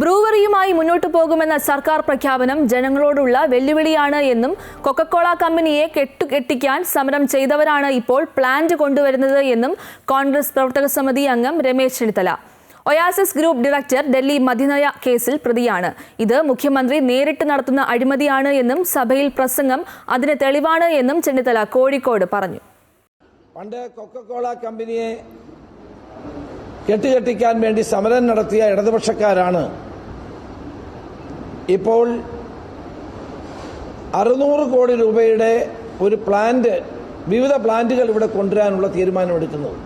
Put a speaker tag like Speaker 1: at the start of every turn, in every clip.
Speaker 1: ബ്രൂവറിയുമായി മുന്നോട്ടു പോകുമെന്ന സർക്കാർ പ്രഖ്യാപനം ജനങ്ങളോടുള്ള വെല്ലുവിളിയാണ് എന്നും കൊക്കക്കോള കമ്പനിയെ കെട്ടുകെട്ടിക്കാൻ സമരം ചെയ്തവരാണ് ഇപ്പോൾ പ്ലാന്റ് കൊണ്ടുവരുന്നത് എന്നും കോൺഗ്രസ് പ്രവർത്തക സമിതി അംഗം Ramesh Chennithala. Oasis group director Delhi മദ്യനയ കേസിൽ പ്രതിയാണ്. ഇത് മുഖ്യമന്ത്രി നേരിട്ട് നടത്തുന്ന അഴിമതിയാണ് എന്നും സഭയിൽ പ്രസംഗം അതിന് തെളിവാണ് എന്നും ചെന്നിത്തല കോഴിക്കോട് പറഞ്ഞു.
Speaker 2: പണ്ട് കൊക്കക്കോള കമ്പനിയെ കെട്ടുകെട്ടിക്കാൻ വേണ്ടി സമരം നടത്തിയ ഇടതുപക്ഷക്കാരാണ് ഇപ്പോൾ അറുന്നൂറ് കോടി രൂപയുടെ ഒരു പ്ലാന്റ് വിവിധ പ്ലാന്റുകൾ ഇവിടെ കൊണ്ടുവരാനുള്ള തീരുമാനമെടുക്കുന്നത്.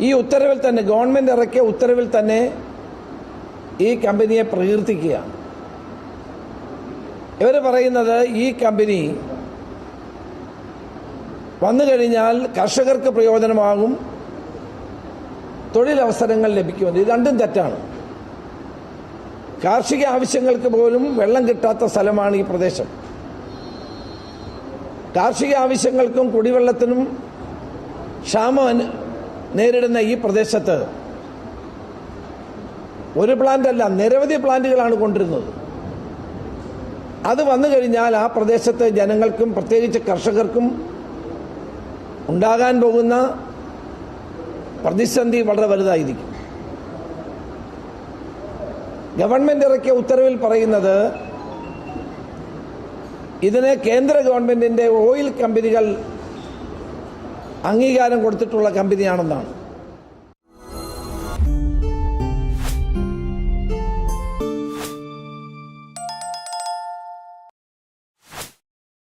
Speaker 2: ഈ ഉത്തരവിൽ തന്നെ ഗവൺമെന്റ് ഇറക്കിയ ഉത്തരവിൽ തന്നെ ഈ കമ്പനിയെ പ്രകീർത്തിക്കുകയാണ്. ഇവർ പറയുന്നത് ഈ കമ്പനി വന്നു കഴിഞ്ഞാൽ കർഷകർക്ക് പ്രയോജനമാകും തൊഴിലവസരങ്ങൾ ലഭിക്കുമെന്ന്. ഇത് രണ്ടും തെറ്റാണ്. കാർഷിക ആവശ്യങ്ങൾക്ക് പോലും വെള്ളം കിട്ടാത്ത സ്ഥലമാണ് ഈ പ്രദേശം. കാർഷിക ആവശ്യങ്ങൾക്കും കുടിവെള്ളത്തിനും ക്ഷാമം നേരിടുന്ന ഈ പ്രദേശത്ത് ഒരു പ്ലാന്റ് അല്ല നിരവധി പ്ലാന്റുകളാണ് കൊണ്ടിരുന്നത്. അത് വന്നു കഴിഞ്ഞാൽ ആ പ്രദേശത്തെ ജനങ്ങൾക്കും പ്രത്യേകിച്ച് കർഷകർക്കും ഉണ്ടാകാൻ പോകുന്ന പ്രതിസന്ധി വളരെ വലുതായിരിക്കും. ഗവൺമെന്റ് ഇറക്കിയ ഉത്തരവിൽ പറയുന്നത് ഇതിന് കേന്ദ്ര ഗവൺമെന്റിന്റെ ഓയിൽ കമ്പനികൾ അംഗീകാരം കൊടുത്തിട്ടുള്ള കമ്പനിയാണെന്നാണ്.